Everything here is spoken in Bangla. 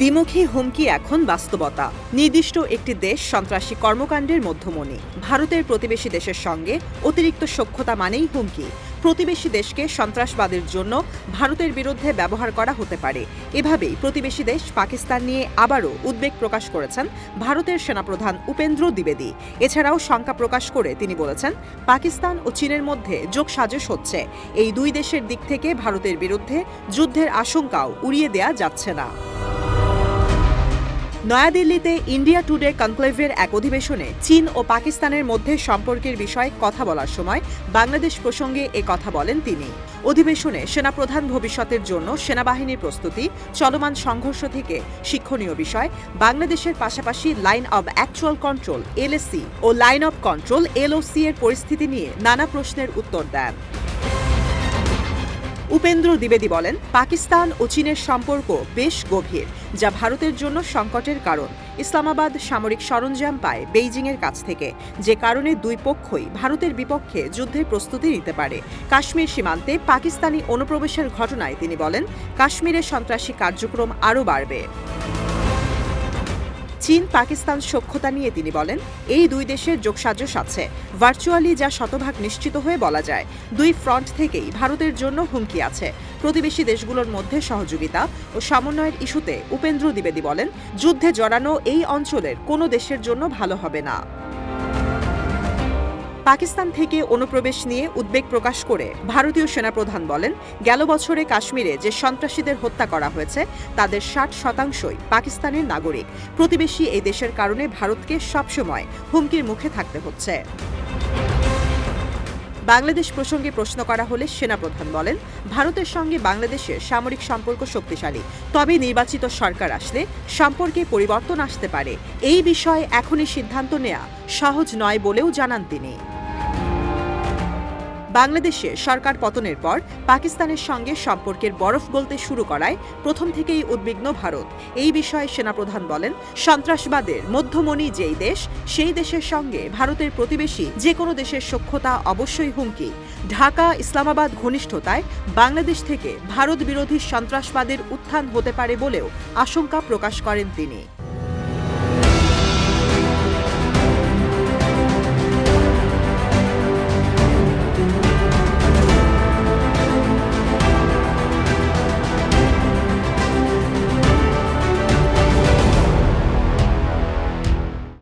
দ্বিমুখী হুমকি এখন বাস্তবতা। নির্দিষ্ট একটি দেশ সন্ত্রাসী কর্মকাণ্ডের মধ্যমণি। ভারতের প্রতিবেশী দেশের সঙ্গে অতিরিক্ত সখ্যতা মানেই হুমকি। প্রতিবেশী দেশকে সন্ত্রাসবাদের জন্য ভারতের বিরুদ্ধে ব্যবহার করা হতে পারে। এভাবেই প্রতিবেশী দেশ পাকিস্তান নিয়ে আবারও উদ্বেগ প্রকাশ করেছেন ভারতের সেনাপ্রধান উপেন্দ্র দ্বিবেদী। এছাড়াও শঙ্কা প্রকাশ করে তিনি বলেছেন, পাকিস্তান ও চীনের মধ্যে যোগসাজশ হচ্ছে। এই দুই দেশের দিক থেকে ভারতের বিরুদ্ধে যুদ্ধের আশঙ্কাও উড়িয়ে দেয়া যাচ্ছে না। নয়াদিল্লিতে ইন্ডিয়া টুডে কনক্লেভের এক অধিবেশনে চীন ও পাকিস্তানের মধ্যে সম্পর্কের বিষয়ে কথা বলার সময় বাংলাদেশ প্রসঙ্গে এ কথা বলেন তিনি। অধিবেশনে সেনাপ্রধান ভবিষ্যতের জন্য সেনাবাহিনীর প্রস্তুতি, চলমান সংঘর্ষ থেকে শিক্ষণীয় বিষয়, বাংলাদেশের পাশাপাশি line of actual control LAC O line of control, LOC এর পরিস্থিতি নিয়ে নানা প্রশ্নের উত্তর দেন। উপেন্দ্র দ্বিবেদী বলেন, পাকিস্তান ও চীনের সম্পর্ক বেশ গভীর, যা ভারতের জন্য সংকটের কারণ। ইসলামাবাদ সামরিক সরঞ্জাম পায় বেইজিংয়ের কাছ থেকে, যে কারণে দুই পক্ষই ভারতের বিপক্ষে যুদ্ধের প্রস্তুতি নিতে পারে। কাশ্মীর সীমান্তে পাকিস্তানি অনুপ্রবেশের ঘটনায় তিনি বলেন, কাশ্মীরে সন্ত্রাসী কার্যক্রম আরও বাড়বে। চীন পাকিস্তান সক্ষতা নিয়ে তিনি বলেন, এই দুই দেশের যোগসাজশ আছে। ভার্চুয়ালি যা শতভাগ নিশ্চিত হয়ে বলা যায়, দুই ফ্রন্ট থেকেই ভারতের জন্য হুমকি আছে। প্রতিবেশী দেশগুলোর মধ্যে সহযোগিতা ও সমন্বয়ের ইস্যুতে উপেন্দ্র দ্বিবেদী বলেন, যুদ্ধে জড়ানো এই অঞ্চলের কোনো দেশের জন্য ভালো হবে না। পাকিস্তান থেকে অনুপ্রবেশ নিয়ে উদ্বেগ প্রকাশ করে ভারতীয় সেনাপ্রধান বলেন, গেল বছরে কাশ্মীরে যে সন্ত্রাসীদের হত্যা করা হয়েছে, তাদের ষাট শতাংশই পাকিস্তানের নাগরিক। প্রতিবেশী এই দেশের কারণে ভারতকে সবসময় হুমকির মুখে থাকতে হচ্ছে। বাংলাদেশ প্রসঙ্গে প্রশ্ন করা হলে সেনাপ্রধান বলেন, ভারতের সঙ্গে বাংলাদেশের সামরিক সম্পর্ক শক্তিশালী, তবে নির্বাচিত সরকার আসলে সম্পর্কে পরিবর্তন আসতে পারে। এই বিষয়ে এখনই সিদ্ধান্ত নেওয়া সহজ নয় বলেও জানান তিনি। বাংলাদেশে সরকার পতনের পর পাকিস্তানের সঙ্গে সম্পর্কের বরফ গলতে শুরু করায় প্রথম থেকেই উদ্বিগ্ন ভারত। এই বিষয়ে সেনাপ্রধান বলেন, সন্ত্রাসবাদের মধ্যমণি যেই দেশ, সেই দেশের সঙ্গে ভারতের প্রতিবেশী যে কোনো দেশের সখ্যতা অবশ্যই হুমকি। ঢাকা ইসলামাবাদ ঘনিষ্ঠতায় বাংলাদেশ থেকে ভারত বিরোধী সন্ত্রাসবাদের উত্থান হতে পারে বলেও আশঙ্কা প্রকাশ করেন তিনি।